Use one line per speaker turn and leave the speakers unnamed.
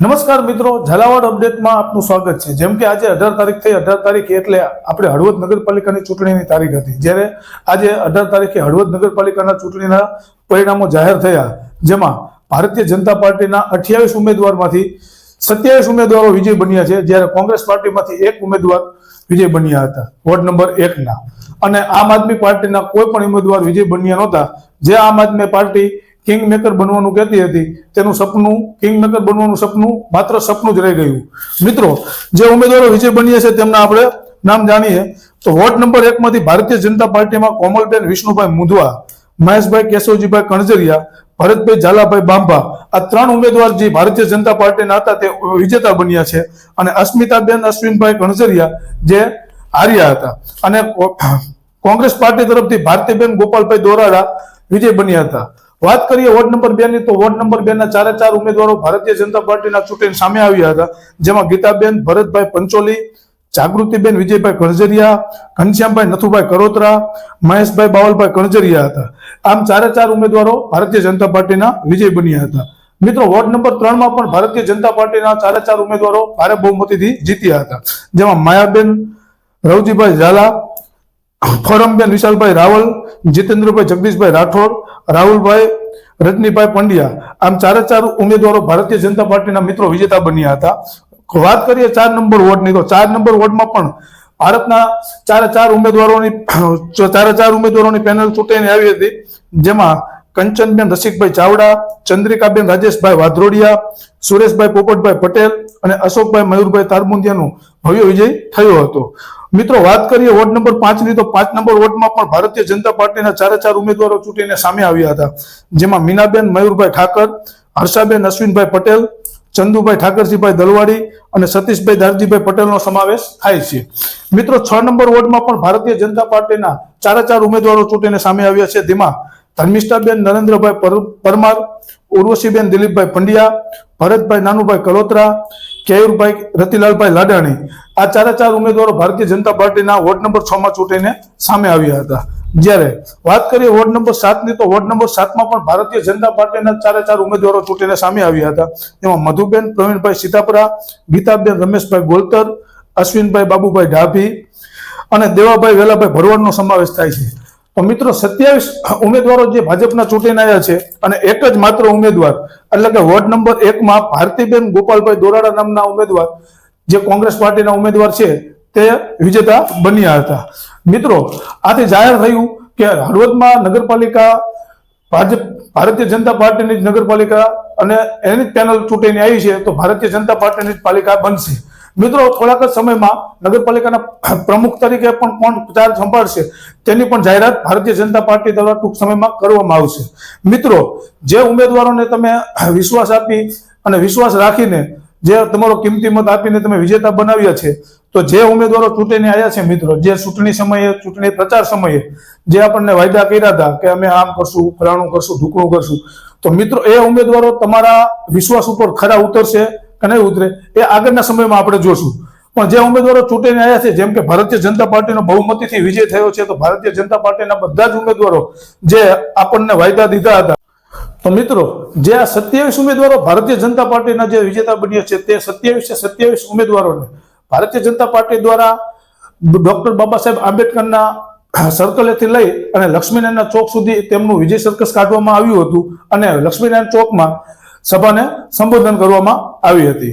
નમસ્કાર મિત્રો, ઝાલાવાડ અપડેટમાં આપનું સ્વાગત છે. જેમ કે આજે અઢાર તારીખ થઈ, અઢાર તારીખ એટલે આપણે હળવદ નગરપાલિકાની ચૂંટણીની તારીખ હતી. જ્યારે આજે અઢાર તારીખે હળવદ નગરપાલિકાના ચૂંટણીના પરિણામો જાહેર થયા, જેમાં ભારતીય જનતા પાર્ટીના અઠ્યાવીસ ઉમેદવારમાંથી સત્યાવીસ ઉમેદવારો વિજય બન્યા છે. જ્યારે કોંગ્રેસ પાર્ટીમાંથી એક ઉમેદવાર વિજય બન્યા હતા, વોર્ડ નંબર એકના. અને આમ આદમી પાર્ટીના કોઈ પણ ઉમેદવાર વિજય બન્યા નહોતા. જે આમ આદમી પાર્ટી કિંગ મેકર બનવાનું કહેતી હતી. તેનું સપનું કિંગ મેકર બનવાનું સપનું માત્ર સપનું જ રહી ગયું. મિત્રો, જે ઉમેદવારો વિજય બન્યા છે તેમના આપણે નામ જાણીએ. તો વોર્ડ નંબર એક માંથી ભારતીય જનતા પાર્ટીમાં કોમલબેન, વિષ્ણુભાઈ મુંધવા, મહેશભાઈ કેશવજીભાઈ કણજરિયા, ભરતભાઈ ઝાલાભાઈ બાંભા, આ ત્રણ ઉમેદવાર જે ભારતીય જનતા પાર્ટીના હતા તે વિજેતા બન્યા છે. અને અસ્મિતાબેન, અશ્વિનભાઈ કણજરિયા જે હાર્યા હતા. અને કોંગ્રેસ પાર્ટી તરફથી ભારતીબેન ગોપાલભાઈ દોરાડા વિજય બન્યા હતા. વાત કરીએ વોર્ડ નંબર બે ની, તો વોર્ડ નંબર બે ના ચારે ચાર ઉમેદવારો ભારતીય જનતા પાર્ટીના ચૂંટણી સામે આવ્યા હતા. જેમાં ગીતાબેન, ભરતભાઈ પંચોલી, જાગૃતિબેન, વિજયભાઈ કણજરિયા ઘનશ્યામભાઈ નથુભાઈ કરોત્રા, મહેશભાઈ બાવલભાઈ કણજરિયા હતા. આમ ચારે ચાર ઉમેદવારો ભારતીય જનતા પાર્ટીના વિજય બન્યા હતા. મિત્રો, વોર્ડ નંબર ત્રણમાં પણ ભારતીય જનતા પાર્ટીના ચારે ચાર ઉમેદવારો ભારે બહુમતીથી જીત્યા હતા. જેમાં માયાબેન, રવજીભાઈ ઝાલા, ફોરમબેન, વિશાલભાઈ રાવલ જીતેન્દ્રભાઈ જગદીશભાઈ રાઠોડ, રાહુલભાઈ, રજનીભાઈ પંડ્યા આમ ચારે ચાર ઉમેદવારો ભારતીય જનતા પાર્ટીના મિત્રો વિજેતા બન્યા હતા. વાત કરીએ ચાર નંબર વોર્ડની, તો ચાર નંબર વોર્ડમાં પણ ભારતના ચારે ચાર ઉમેદવારોની, ચારે ચાર ઉમેદવારોની પેનલ ચૂંટાઈને આવી હતી. જેમાં કંચનબેન રસિકભાઈ ચાવડા, ચંદ્રિકાબેન રાજેશભાઈ વાધરોડિયા, સુરેશભાઈ પોપટભાઈ પટેલ અને અશોકભાઈ મયુરભાઈ તારબુંદિયાનું ભવ્ય વિજય થયો હતો. મિત્રો, વાત કરીએ વોર્ડ નંબર પાંચની, તો પાંચ નંબર વોર્ડમાં પણ ભારતીય જનતા પાર્ટીના ચારે ચાર ઉમેદવારો ચૂંટીને સામે આવ્યા હતા. જેમાં મીનાબેન, મયુરભાઈ ઠાકર, હર્ષાબેન, અશ્વિનભાઈ પટેલ, ચંદુભાઈ ઠાકરજીભાઈ દલવાડી અને સતીશભાઈ દારજીભાઈ પટેલનો સમાવેશ થાય છે. મિત્રો, છ નંબર વોર્ડમાં પણ ભારતીય જનતા પાર્ટીના ચારે ચાર ઉમેદવારો ચૂંટીને સામે આવ્યા છે. તેમાં ધર્મિષ્ઠાબેન નરેન્દ્રભાઈ પર- પરમાર, ઉર્વશીબેન દિલીપભાઈ પંડ્યા, ભરતભાઈ નાનુભાઈ કલોત્રા, કેયુરભાઈ રતિલાલભાઈ લાડાણી. આ ચારે ચાર ઉમેદવારો ભારતીય જનતા પાર્ટીના વોર્ડ નંબર છ માં ચૂંટીને સામે આવ્યા હતા. જ્યારે વાત કરીએ વોર્ડ નંબર સાતની તો વોર્ડ નંબર સાતમાં પણ ભારતીય જનતા પાર્ટીના ચારે ચાર ઉમેદવારો ચૂંટીને સામે આવ્યા હતા. એમાં મધુબેન, પ્રવીણભાઈ સીતાપરા, ગીતાબેન, રમેશભાઈ ગોલતર, અશ્વિનભાઈ બાબુભાઈ ડાભી અને દેવાભાઈ વેલાભાઈ ભરવાડનો સમાવેશ થાય છે. તો મિત્રો સત્યાવીસ ઉમેદવારો જે ભાજપના ચૂંટીને આવ્યા છે અને એક જ માત્ર ઉમેદવાર, એટલે કે વોર્ડ નંબર એકમાં ભારતીબેન ગોપાલભાઈ દોરાડા નામના ઉમેદવાર, જે કોંગ્રેસ પાર્ટીના ઉમેદવાર છે, તે વિજેતા બન્યા હતા. મિત્રો, આથી જાહેર થયું કે હળવદમાં નગરપાલિકા, ભાજપ, ભારતીય જનતા પાર્ટીની જ નગરપાલિકા અને એની જ પેનલ ચૂંટીને આવી છે, તો ભારતીય જનતા પાર્ટીની જ પાલિકા બનશે. મિત્રો, થોડાક જ સમયમાં નગરપાલિકાના પ્રમુખ તરીકે પણ કોણ ચાર્જ સંભાળશે તેની પણ જાહેરાત ભારતીય જનતા પાર્ટી દ્વારા ટૂંક સમયમાં કરવામાં આવશે. મિત્રો, જે ઉમેદવારોને તમે વિશ્વાસ આપી અને વિશ્વાસ રાખીને જે તમારો કિંમતી મત આપીને તમે વિજેતા બનાવ્યા છે, તો જે ઉમેદવારો ચૂંટણીને આવ્યા છે મિત્રો, જે ચૂંટણી સમયે, ચૂંટણી પ્રચાર સમયે જે આપણને વાયદા કર્યા હતા કે અમે આમ કરશું, ફલાણું કરશું, ઢુકણું કરશું, તો મિત્રો, એ ઉમેદવારો તમારા વિશ્વાસ ઉપર ખરા ઉતરશે કે ઉતરે? એ આગળના સમયમાં આપણે જોશું. પણ જે ઉમેદવારો ચૂંટીને આવ્યા છે, જેમ કે ભારતીય જનતા પાર્ટીનો બહુમતીથી વિજય થયો છે, તો ભારતીય જનતા પાર્ટીના બધા જ ઉમેદવારો જે આપણને વાયદા દીધા હતા. તો મિત્રો, જે આ સત્યાવીસ ઉમેદવારો ભારતીય જનતા પાર્ટીના જે વિજેતા બન્યા છે, તે સત્યાવીસ સત્યાવીસ ઉમેદવારોને. ભારતીય જનતા પાર્ટી દ્વારા ડોક્ટર બાબા સાહેબ આંબેડકરના સર્કલેથી લઈ અને લક્ષ્મીનારાયણ ચોક સુધી તેમનું વિજય સર્કસ કાઢવામાં આવ્યું હતું. અને લક્ષ્મીનારાયણ ચોકમાં સભાને સંબોધન કરવામાં આવી હતી.